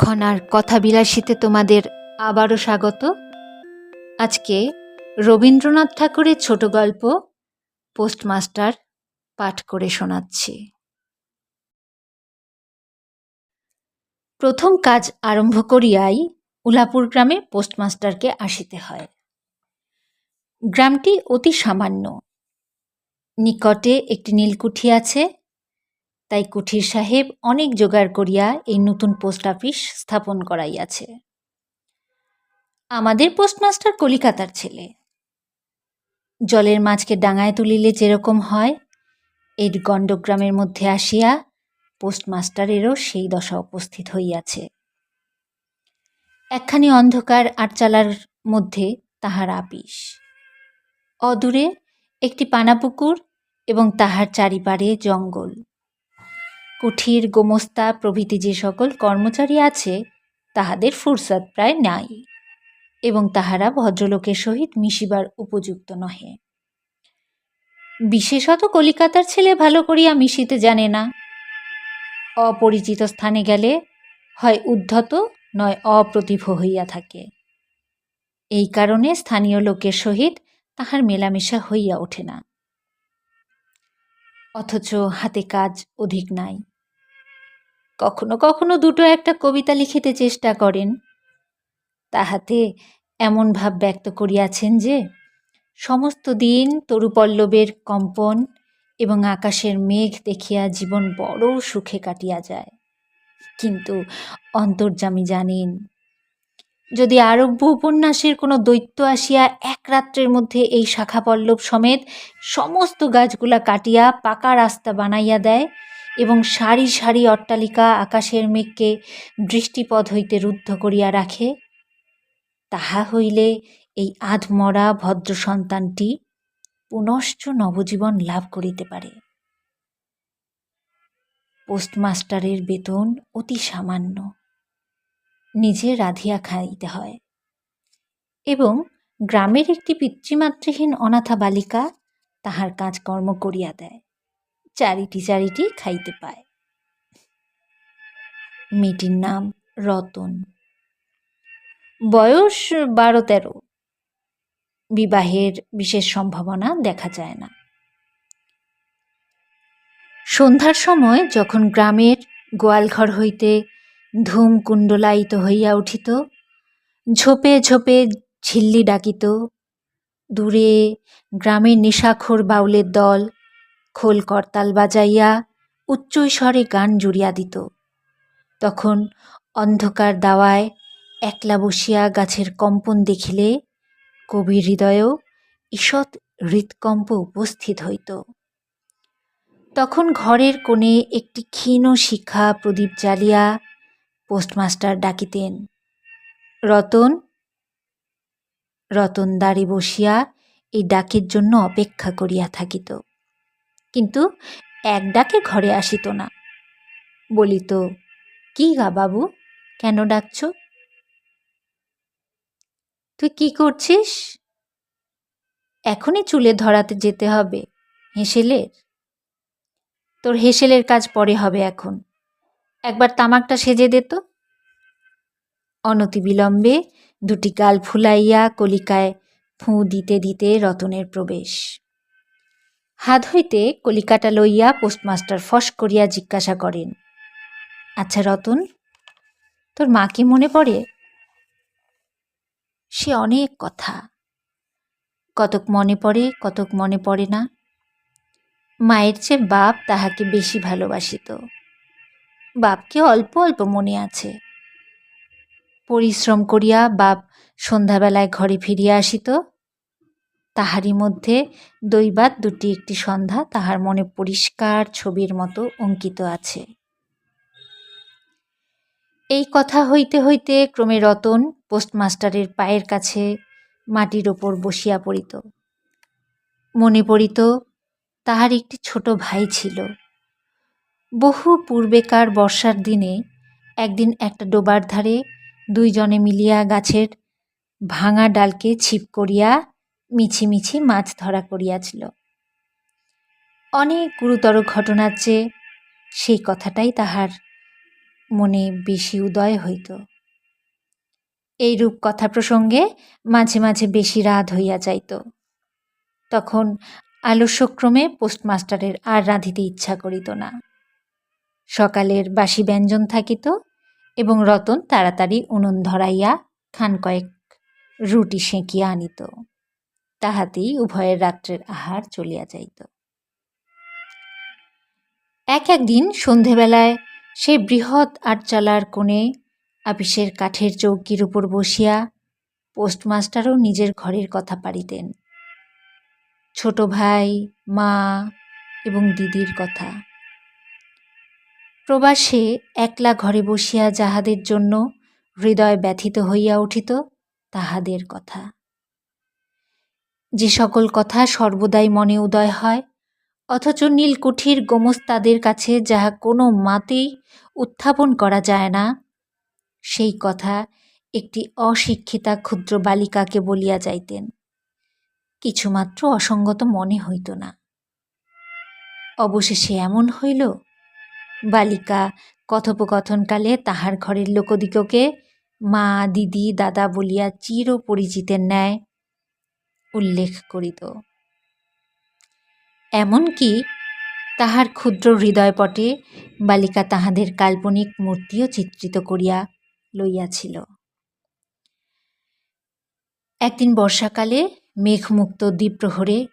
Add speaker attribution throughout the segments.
Speaker 1: তৎক্ষণার কথা বিলাসিতে তোমাদের আবারও স্বাগত। আজকে রবীন্দ্রনাথ ঠাকুরের ছোট গল্প পোস্টমাস্টার পাঠ করে শোনাচ্ছি। প্রথম কাজ আরম্ভ করিয়াই উলাপুর গ্রামে পোস্টমাস্টারকে আসিতে হয়। গ্রামটি অতি সামান্য। নিকটে একটি নীলকুঠি আছে তাই কুঠির সাহেব অনেক জোগাড় করিয়া এই নতুন পোস্ট অফিস স্থাপন করাইয়াছে। আমাদের পোস্টমাস্টার কলিকাতার ছেলে। জলের মাছকে ডাঙায় তুলিলে যেরকম হয়, এর গণ্ডগ্রামের মধ্যে আসিয়া পোস্টমাস্টারেরও সেই দশা উপস্থিত হইয়াছে। একখানি অন্ধকার আটচালার মধ্যে তাহার আপিস। অদূরে একটি পানাপুকুর এবং তাহার চারিপারে জঙ্গল। কুঠির, গোমস্তা প্রভৃতি যে সকল কর্মচারী আছে, তাহাদের ফুরসত প্রায় নাই এবং তাহারা ভদ্রলোকের সহিত মিশিবার উপযুক্ত নহে। বিশেষত কলিকাতার ছেলে ভালো করিয়া মিশিতে জানে না। অপরিচিত স্থানে গেলে হয় উদ্ধত, নয় অপ্রতিভ হইয়া থাকে। এই কারণে স্থানীয় লোকের সহিত তাহার মেলামেশা হইয়া ওঠে না। অথচ হাতে কাজ অধিক নাই। কখনো কখনো দুটো একটা কবিতা লিখিতে চেষ্টা করেন। তাহাতে এমন ভাব ব্যক্ত করিয়াছেন যে, সমস্ত দিন তরুপল্লবের কম্পন এবং আকাশের মেঘ দেখিয়া জীবন বড় সুখে কাটিয়া যায়। কিন্তু অন্তর্যামী জানেন, যদি আরব্য উপন্যাসের কোনো দৈত্য আসিয়া এক রাত্রের মধ্যে এই শাখা পল্লব সমেত সমস্ত গাছগুলা কাটিয়া পাকা রাস্তা বানাইয়া দেয় এবং সারি সারি অট্টালিকা আকাশের মেঘকে দৃষ্টিপথ হইতে রুদ্ধ করিয়া রাখে, তাহা হইলে এই আধমরা ভদ্র সন্তানটি পুনশ্চ নবজীবন লাভ করিতে পারে। পোস্টমাস্টারের বেতন অতি সামান্য, নিজে রাধিয়া খাইতে হয় এবং গ্রামের একটি পিতৃমাতৃহীন অনাথা বালিকা তাহার কাজকর্ম করিয়া দেয়। চারিটি চারিটি খাইতে পায়। মেয়েটির নাম রতন। বয়স বারো, তেরো। বিবাহের বিশেষ সম্ভাবনা দেখা যায় না। সন্ধ্যার সময় যখন গ্রামের গোয়ালঘর হইতে ধূম কুণ্ডলায়িত হইয়া উঠিত, ঝোপে ঝোপে ঝিল্লি ডাকিত, দূরে গ্রামের নেশাখোর বাউলের দল খোল করতাল বাজাইয়া উচ্চৈস্বরে গান জুড়িয়া দিত। তখন অন্ধকার দাওয়ায় একলা বসিয়া গাছের কম্পন দেখিলে কবির হৃদয়েও ঈষৎ হৃৎকম্প উপস্থিত হইত। তখন ঘরের কোণে একটি ক্ষীণ শিখা প্রদীপ জ্বালিয়া পোস্টমাস্টার ডাকিতেন, রতন রতন দাঁড়ি বসিয়া এই ডাকের জন্য অপেক্ষা করিয়া থাকিত। কিন্তু এক ডাকে ঘরে আসিত না। বলিত, কি গা বাবু, কেন ডাকছ? তুই কি করছিস? এখনই চুলে ধরাতে যেতে হবে, হেসেলের। তোর হেসেলের কাজ পরে হবে এখন। একবার তামাকটা সেজে দে তো। অনতিবিলম্বে দুটি গাল ফুলাইয়া কলিকায় ফুঁ দিতে দিতে রতনের প্রবেশ। হাত হইতে কলিকাটা লইয়া পোস্টমাস্টার ফস করিয়া জিজ্ঞাসা করেন আচ্ছা রতন, তোর মা কি মনে পড়ে? সে অনেক কথা। কতক মনে পড়ে, কতক মনে পড়ে না। মায়ের চেয়ে বাপ, তাহাকে বেশি ভালোবাসিত। বাপকে অল্প অল্প মনে আছে। পরিশ্রম করিয়া বাপ সন্ধ্যাবেলায় ঘরে ফিরিয়া আসিত। তাহারই মধ্যে দৈবাত দুটি একটি সন্ধ্যা তাহার মনে পরিষ্কার ছবির মতো অঙ্কিত আছে। এই কথা হইতে হইতে ক্রমে রতন পোস্টমাস্টারের পায়ের কাছে মাটির ওপর বসিয়া পড়িত। মনে পড়িত, তাহার একটি ছোট ভাই ছিল। বহু পূর্বেকার বর্ষার দিনে একদিন একটা ডোবার ধারে দুইজনে মিলিয়া গাছের ভাঙা ডালকে ছিপ করিয়া মিছি মিছি ধরা করিয়াছিল। অনেক গুরুতর ঘটনার চেয়ে সেই কথাটাই তাহার মনে বেশি উদয় হইত। এইরূপ কথা প্রসঙ্গে মাঝে মাঝে বেশি রাত হইয়া যাইত। তখন আলস্যক্রমে পোস্টমাস্টারের আর রাঁধিতে ইচ্ছা করিত না। সকালের বাসি ব্যঞ্জন থাকিত এবং রতন তাড়াতাড়ি উনুন ধরাইয়া খান কয়েক রুটি সেঁকিয়া আনিত। তাহাতেই উভয়ের রাত্রের আহার চলিয়া যাইত। এক একদিন সন্ধেবেলায় সেই বৃহৎ আটচালার কোণে আপিসের কাঠের চৌকির উপর বসিয়া পোস্টমাস্টারও নিজের ঘরের কথা পারিতেন। ছোট ভাই, মা এবং দিদির কথা। প্রবাসে একলা ঘরে বসিয়া যাহাদের জন্য হৃদয় ব্যথিত হইয়া উঠিত, তাহাদের কথা। যে সকল কথা সর্বদাই মনে উদয় হয়, অথচ নীলকুঠির গোমস্তাদের কাছে যাহা কোনো মাতেই উত্থাপন করা যায় না, সেই কথা একটি অশিক্ষিতা ক্ষুদ্র বালিকাকে বলিয়া যাইতেন। কিছুমাত্র অসঙ্গত মনে হইত না। অবশেষে এমন হইল, বালিকা কথোপকথনকালে তাহার ঘরের লোকদিগকে মা, দিদি, দাদা বলিয়া চির পরিচিতের ন্যায় উল্লেখ করিত। এমনকি তাহার ক্ষুদ্র হৃদয়পটে বালিকা তাহাদের কাল্পনিক মূর্তিও চিত্রিত করিয়া লইয়াছিল। একদিন বর্ষাকালে মেঘমুক্ত দ্বীপ্রহরে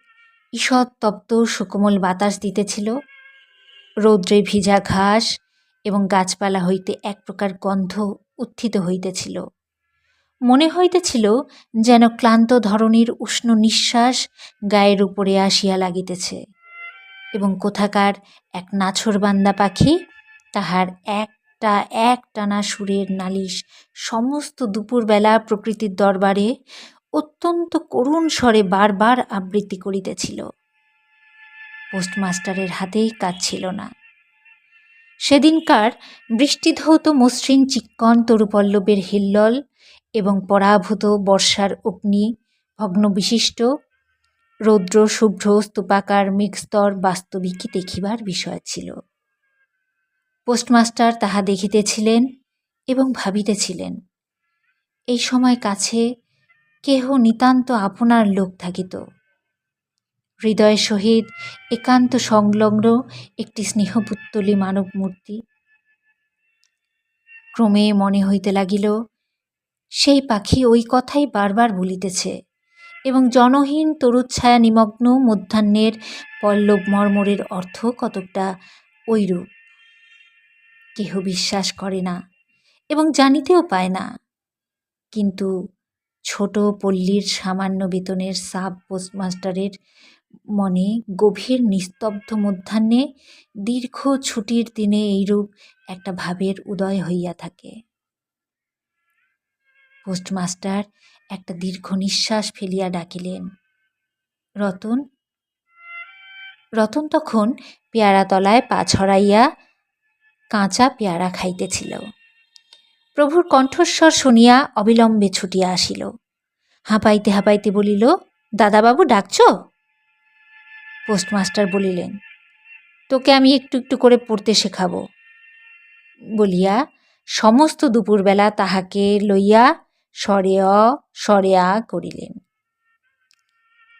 Speaker 1: ঈষৎ তপ্ত সুকোমল বাতাস দিতেছিল। রৌদ্রে ভিজা ঘাস এবং গাছপালা হইতে এক প্রকার গন্ধ উত্থিত হইতেছিল। মনে হইতেছিল যেন ক্লান্ত ধরনের উষ্ণ নিঃশ্বাস গায়ের উপরে আসিয়া লাগিতেছে, এবং কোথাকার এক নাছরবান্দা পাখি, তাহার একটা এক টানা সুরের নালিশ সমস্ত দুপুরবেলা প্রকৃতির দরবারে অত্যন্ত করুণ স্বরে বারবার আবৃত্তি করিতেছিল। পোস্টমাস্টারের হাতেই কাজ ছিল না। সেদিনকার বৃষ্টিধৌত মসৃণ চিক্কন তরুপল্লবের হিল্লল এবং পরাভূত বর্ষার অগ্নি, ভগ্নবিশিষ্ট, রৌদ্র, শুভ্র, স্তূপাকার মেঘস্তর বাস্তবিকই দেখিবার বিষয় ছিল। পোস্টমাস্টার তাহা দেখিতেছিলেন এবং ভাবিতেছিলেন, এই সময় কাছে কেহ নিতান্ত আপনার লোক থাকিত। হৃদয় সহিত একান্ত সংলগ্ন একটি স্নেহপুত্তলি মানব মূর্তি ক্রমে মনে হইতে লাগিল সেই পাখি ওই কথাই বারবার বলিতেছে এবং জনহীন তরুচ্ছায়া নিমগ্ন মধ্যাহ্নের পল্লব মর্মরের অর্থ কতকটা ঐরূপ। কেহ বিশ্বাস করে না এবং জানিতেও পায় না। কিন্তু ছোট পল্লীর সামান্য বেতনের সাব পোস্টমাস্টারের মনে গভীর নিস্তব্ধ মধ্যাহ্নে দীর্ঘ ছুটির দিনে এইরূপ একটা ভাবের উদয় হইয়া থাকে। পোস্টমাস্টার একটা দীর্ঘ নিঃশ্বাস ফেলিয়া ডাকিলেন। রতন? রতন তখন পেয়ারা তলায় পা ছড়াইয়া কাঁচা পেয়ারা খাইতেছিল। প্রভুর কণ্ঠস্বর শুনিয়া অবিলম্বে ছুটিয়া আসিল। হাঁপাইতে হাঁপাইতে বলিল, দাদাবাবু, ডাকছ? পোস্টমাস্টার বলিলেন, তোকে আমি একটু একটু করে পড়তে শেখাবো। বলিয়া সমস্ত দুপুরবেলা তাহাকে লইয়া স্বরে আ করিলেন।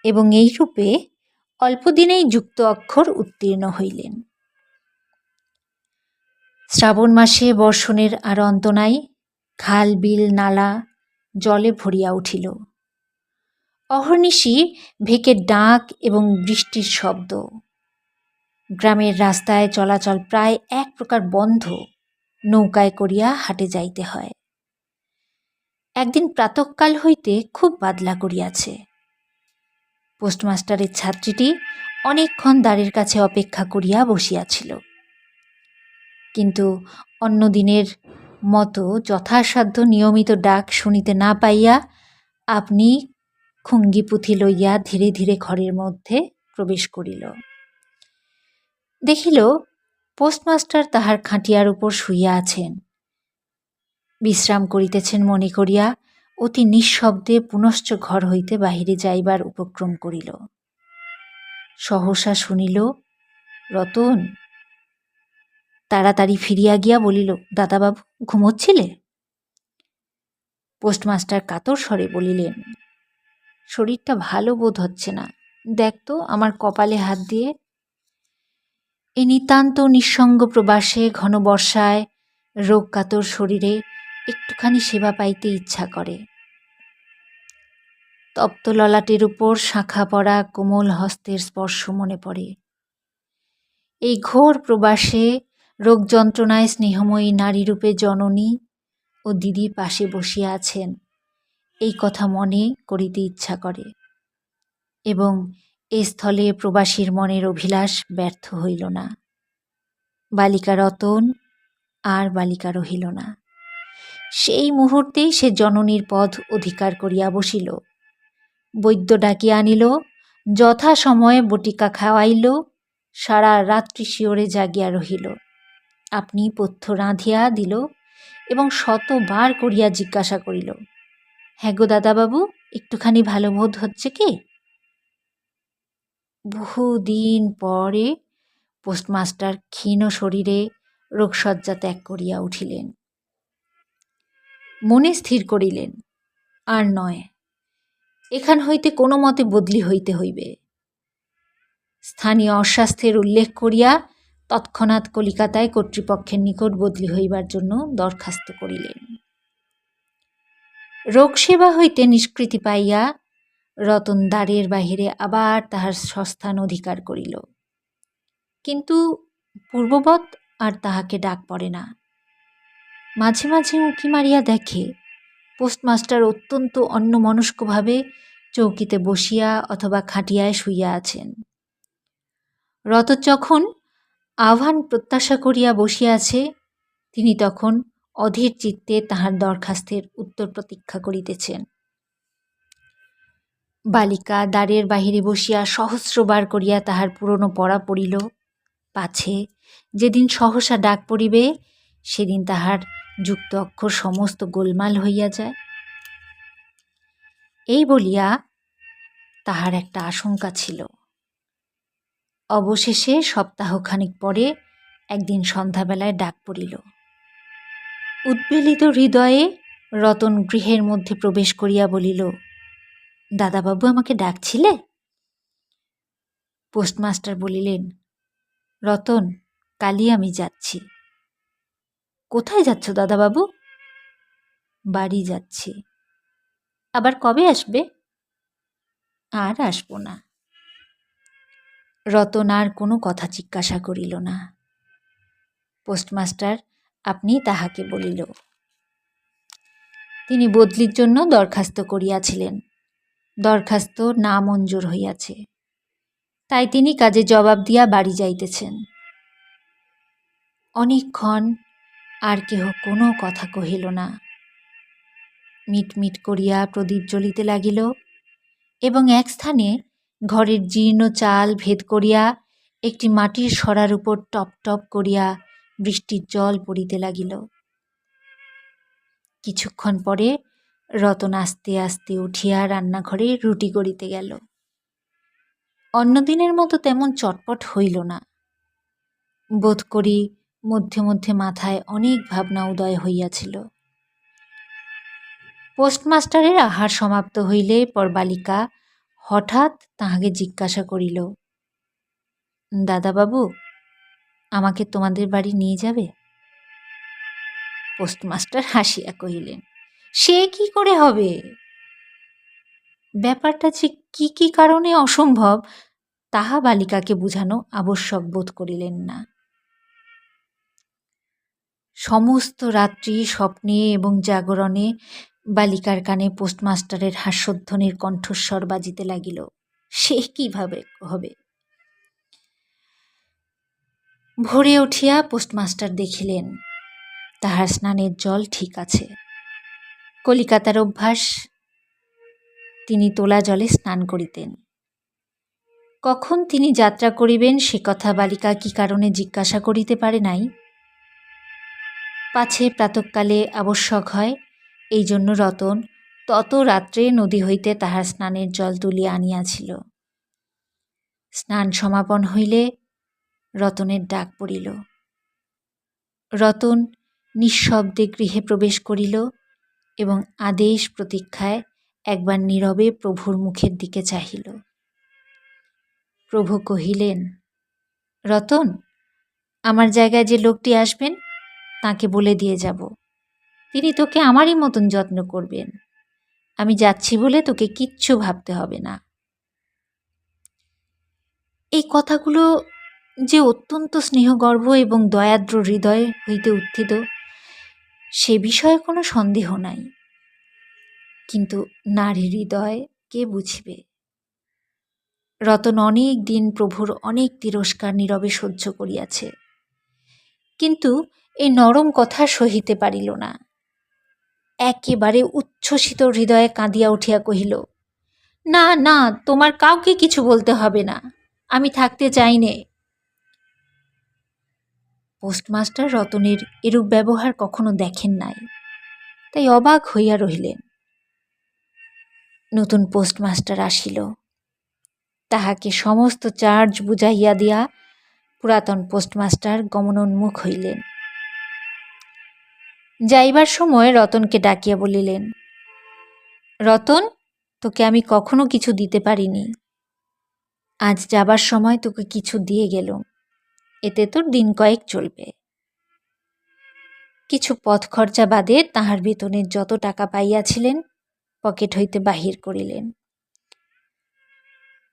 Speaker 1: এবং এই রূপে অল্পদিনেই যুক্ত অক্ষর উত্তীর্ণ হইলেন। শ্রাবণ মাসে বর্ষণের আর অন্ত নাই, খাল, বিল, নালা জলে ভরিয়া উঠিল। অহর্নিশি ভেকের ডাক এবং বৃষ্টির শব্দ। গ্রামের রাস্তায় চলাচল প্রায় এক প্রকার বন্ধ, নৌকায় করিয়া হাটে যাইতে হয়। একদিন প্রাতকাল হইতে খুব বাদলা করিয়াছে। পোস্টমাস্টারের ছাত্রীটি অনেকক্ষণ দ্বারের কাছে অপেক্ষা করিয়া বসিয়াছিল। কিন্তু অন্য দিনের মতো যথাসাধ্য নিয়মিত ডাক শুনিতে না পাইয়া আপনি খুঙ্গি পুঁথি লইয়া ধীরে ধীরে ঘরের মধ্যে প্রবেশ করিল। দেখিল, পোস্টমাস্টার তাহার খাটিয়ার উপর শুইয়া আছেন। বিশ্রাম করিতেছেন মনে করিয়া অতি নিঃশব্দে পুনশ্চ ঘর হইতে বাহিরে যাইবার উপক্রম করিল। সহসা শুনিল, রতন! তাড়াতাড়ি ফিরিয়া গিয়া বলিল, দাদাবাবু, ঘুমোচ্ছিলে? পোস্টমাস্টার কাতর স্বরে বলিলেন, শরীরটা ভালো বোধ হচ্ছে না। দেখ তো, আমার কপালে হাত দিয়ে। এ নিতান্ত নিঃসঙ্গ প্রবাসে, ঘন বর্ষায়, রোগ কাতর শরীরে একটুখানি সেবা পাইতে ইচ্ছা করে। তপ্ত ললাটের উপর শাখা পড়া কোমল হস্তের স্পর্শ মনে পড়ে। এই ঘোর প্রবাসে রোগ যন্ত্রণায় স্নেহময়ী নারীরূপে জননী ও দিদি পাশে বসিয়া আছেন, এই কথা মনে করিতে ইচ্ছা করে এবং এ স্থলে প্রবাসীর মনের অভিলাষ ব্যর্থ হইল না। বালিকা রতন আর বালিকা রহিল না। সেই মুহূর্তেই সে জননীর পদ অধিকার করিয়া বসিল। বৈদ্য ডাকিয়া আনিল, যথা সময়ে বটিকা খাওয়াইল, সারা রাত্রি শিওরে জাগিয়া রহিল। আপনি পথ্য রাঁধিয়া দিল এবং শতবার করিয়া জিজ্ঞাসা করিল হ্যাঁ গো দাদাবাবু, একটুখানি ভালো বোধ হচ্ছে কি? বহুদিন পরে পোস্টমাস্টার ক্ষীণ শরীরে রোগশয্যা ত্যাগ করিয়া উঠিলেন। মনে স্থির করিলেন। আর নয়, এখান হইতে কোনো মতে বদলি হইতে হইবে। স্থানীয় অস্বাস্থ্যের উল্লেখ করিয়া তৎক্ষণাৎ কলিকাতায় কর্তৃপক্ষের নিকট বদলি হইবার জন্য দরখাস্ত করিলেন। রোগসেবা হইতে নিষ্কৃতি পাইয়া রতন দ্বারের বাহিরে আবার তাহার সস্থান অধিকার করিল। কিন্তু পূর্ববৎ আর তাহাকে ডাক পড়ে না। মাঝে মাঝে উঁকি মারিয়া দেখে। পোস্টমাস্টার অত্যন্ত অন্যমনস্কভাবে চৌকিতে বসিয়া অথবা খাটিয়ায় শুইয়া আছেন। রত যখন আহ্বান প্রত্যাশা করিয়া বসিয়াছে তিনি তখন অধীর চিত্তে তাহার দরখাস্তের উত্তর প্রতীক্ষা করিতেছেন। বালিকা দ্বারের বাহিরে বসিয়া সহস্রবার করিয়া তাহার পুরনো পড়া পড়িল। পাছে যেদিন সহসা ডাক পড়িবে, সেদিন তাহার যুক্ত অক্ষর সমস্ত গোলমাল হইয়া যায়। এই বলিয়া তাহার একটা আশঙ্কা ছিল। অবশেষে সপ্তাহখানিক পরে একদিন সন্ধ্যাবেলায় ডাক পড়িল। উদ্বেলিত হৃদয়ে রতন গৃহের মধ্যে প্রবেশ করিয়া বলিল, দাদাবাবু আমাকে ডাকছিলে? পোস্টমাস্টার বলিলেন, রতন, কালই আমি যাচ্ছি। কোথায় যাচ্ছ, দাদাবাবু? বাড়ি যাচ্ছি। আবার কবে আসবে? আর আসব না। রতন আর কোনো কথা জিজ্ঞাসা করিল না। পোস্টমাস্টার আপনি তাহাকে বলিল, তিনি বদলির জন্য দরখাস্ত করিয়াছিলেন। দরখাস্ত না মঞ্জুর হইয়াছে। তাই তিনি কাজে জবাব দিয়া বাড়ি যাইতেছেন। অনেকক্ষণ আর কেহ কোনো কথা কহিল না। মিটমিট করিয়া প্রদীপ জ্বলিতে লাগিল এবং এক স্থানে ঘরের জীর্ণ চাল ভেদ করিয়া একটি মাটির সরার উপর টপ টপ করিয়া বৃষ্টির জল পড়িতে লাগিল। কিছুক্ষণ পরে রতন আস্তে আস্তে উঠিয়া রান্নাঘরে রুটি করিতে গেল। অন্যদিনের মতো তেমন চটপট হইল না। বোধ করি মধ্যে মধ্যে মাথায় অনেক ভাবনা উদয় হইয়াছিল। পোস্টমাস্টারের আহার সমাপ্ত হইলে পর বালিকা হঠাৎ তাহাকে জিজ্ঞাসা করিল, দাদাবাবু, আমাকে তোমাদের বাড়ি নিয়ে যাবে? পোস্টমাস্টার হাসিয়া কহিলেন, সে কি করে হবে? ব্যাপারটা যে কি কি কারণে অসম্ভব, তাহা বালিকাকে বুঝানো আবশ্যক বোধ করিলেন না। সমস্ত রাত্রি স্বপ্নে এবং জাগরণে বালিকার কানে পোস্টমাস্টারের হাস্যধ্বনির কণ্ঠস্বর বাজিতে লাগিল, সে কীভাবে হবে? ভোরে উঠিয়া পোস্টমাস্টার দেখিলেন, তাহার স্নানের জল ঠিক আছে। কলিকাতার অভ্যাস, তিনি তোলা জলে স্নান করিতেন। কখন তিনি যাত্রা করিবেন সে কথা বালিকা কি কারণে জিজ্ঞাসা করিতে পারে নাই? পাছে প্রাতকালে আবশ্যক হয়। এই জন্য রতন তত রাত্রে নদী হইতে তাহার স্নানের জল তুলিয়া আনিয়াছিল। স্নান সমাপন হইলে রতনের ডাক পড়িল। রতন নিঃশব্দে গৃহে প্রবেশ করিল এবং আদেশ প্রতীক্ষায় একবার নীরবে প্রভুর মুখের দিকে চাহিল। প্রভু কহিলেন, রতন, আমার জায়গায় যে লোকটি আসবেন তাকে বলে দিয়ে যাব। তিনি তোকে আমারই মতন যত্ন করবেন। আমি যাচ্ছি বলে তোকে কিচ্ছু ভাবতে হবে না। এই কথাগুলো যে অত্যন্ত স্নেহগর্ভ এবং দয়াদ্র হৃদয় হইতে উত্থিত, সে বিষয়ে কোনো সন্দেহ নাই। কিন্তু নারী হৃদয় কে বুঝিবে? রতন অনেক দিন প্রভুর অনেক তিরস্কার নীরবে সহ্য করিয়াছে। কিন্তু এই নরম কথা সহিতে পারিল না। একেবারে উচ্ছ্বসিত হৃদয়ে কাঁদিয়া উঠিয়া কহিল, না না, তোমার কাউকে কিছু বলতে হবে না, আমি থাকতে চাই নে। পোস্টমাস্টার রতনের এরূপ ব্যবহার কখনো দেখেন নাই, তাই অবাক হইয়া রহিলেন। নতুন পোস্টমাস্টার আসিল, তাহাকে সমস্ত চার্জ বুঝাইয়া দিয়া পুরাতন পোস্টমাস্টার গমনোন্মুখ হইলেন। যাইবার সময় রতনকে ডাকিয়া বলিলেন, রতন, তোকে আমি কখনো কিছু দিতে পারিনি। আজ যাবার সময় তোকে কিছু দিয়ে গেলুম। এতে তোর দিন কয়েক চলবে। কিছু পথ খরচা বাদে তাহার বেতনের যত টাকা পাইয়াছিলেন, পকেট হইতে বাহির করিলেন।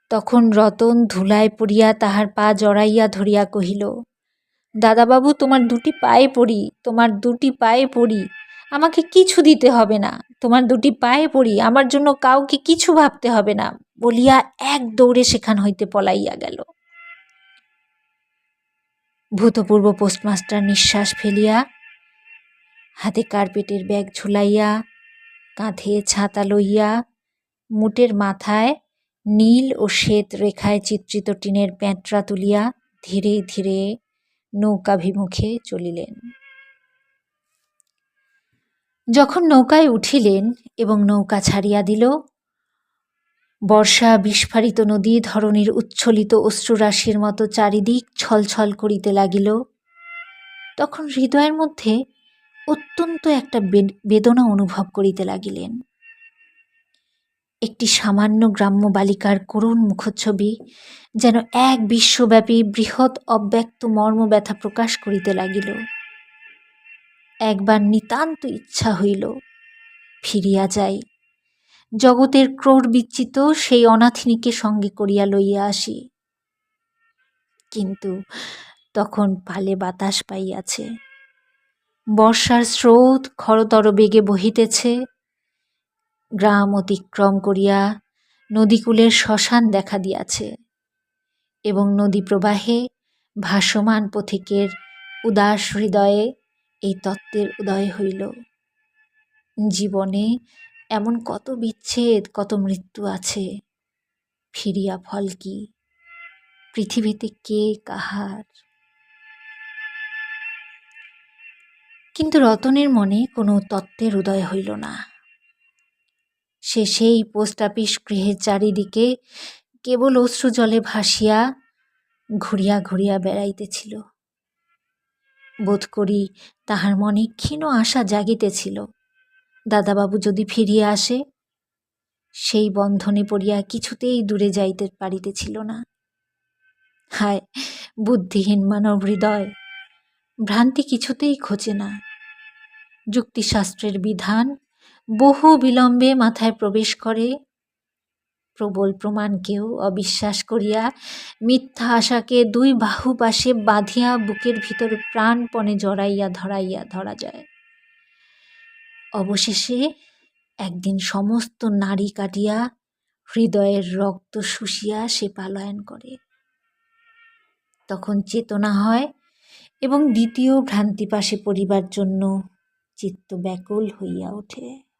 Speaker 1: তখন রতন ধুলায় পড়িয়া তাহার পা জড়াইয়া ধরিয়া কহিল দাদাবাবু, তোমার দুটি পায়ে পড়ি, তোমার দুটি পায়ে পড়ি। আমাকে কিছু দিতে হবে না। তোমার দুটি পায়ে পড়ি, আমার জন্য কাউকে কিছু ভাবতে হবে না, বলিয়া এক দৌড়ে সেখান হইতে পলাইয়া গেল। ভূতপূর্ব পোস্টমাস্টার নিঃশ্বাস ফেলিয়া, হাতে কার্পেটের ব্যাগ ঝুলাইয়া, কাঁধে ছাতা লইয়া, মুটের মাথায় নীল ও শ্বেত রেখায় চিত্রিত টিনের প্যাঁটরা তুলিয়া ধীরে ধীরে নৌকাভিমুখে চলিলেন। যখন নৌকায় উঠিলেন এবং নৌকা ছাড়িয়া দিল, বর্ষা বিস্ফারিত নদী ধরনীর উচ্ছ্বলিত অশ্রুরাশির মতো চারিদিক ছলছল করিতে লাগিল। তখন হৃদয়ের মধ্যে অত্যন্ত একটা বেদনা অনুভব করিতে লাগিলেন। একটি সামান্য গ্রাম্য বালিকার করুণ মুখচ্ছবি যেন এক বিশ্বব্যাপী বৃহৎ অব্যক্ত মর্ম ব্যথা প্রকাশ করিতে লাগিল। একবার নিতান্ত ইচ্ছা হইল ফিরিয়া যাই। জগতের ক্রোর বিচ্ছিত সেই অনাথিনীকে সঙ্গে করিয়া লইয়া আসি। কিন্তু তখন পালে বাতাস পাইয়াছে। বর্ষার স্রোত খরতর বেগে বহিতেছে। গ্রাম অতিক্রম করিয়া নদীকূলের শ্মশান দেখা দিয়াছে এবং নদী প্রবাহে ভাসমান পথিকের উদাস হৃদয়ে এই তত্ত্বের উদয় হইল। জীবনে এমন কত বিচ্ছেদ, কত মৃত্যু আছে, ফিরিয়া ফল কি? পৃথিবীতে কে কাহার? কিন্তু রতনের মনে কোনো তত্ত্বের উদয় হইল না। সে সেই পোস্ট অফিস গৃহের চারিদিকে কেবল অশ্রু জলে ভাসিয়া ঘুরিয়া ঘুরিয়া বেড়াইতেছিল। বোধ করি তাহার মনে ক্ষীণ আশা জাগিতেছিল। দাদাবাবু যদি ফিরিয়া আসে, সেই বন্ধনে পড়িয়া কিছুতেই দূরে যাইতে পারিতেছিল না। হায়, বুদ্ধিহীন মানব হৃদয়! ভ্রান্তি কিছুতেই খোঁজে না। যুক্তিশাস্ত্রের বিধান বহু বিলম্বে মাথায় প্রবেশ করে প্রবল প্রমাণকেও অবিশ্বাস করিয়া মিথ্যা আশাকে দুই বাহু পাশে বাঁধিয়া বুকের ভিতর প্রাণপণে জড়াইয়া ধরাইয়া ধরা যায়। অবশেষে একদিন সমস্ত নারী কাটিয়া হৃদয়ের রক্ত শুষিয়া সে পালায়ন করে। তখন চেতনা হয় এবং দ্বিতীয় ভ্রান্তি পাশে পড়িবার জন্য চিত্ত ব্যাকুল হইয়া ওঠে।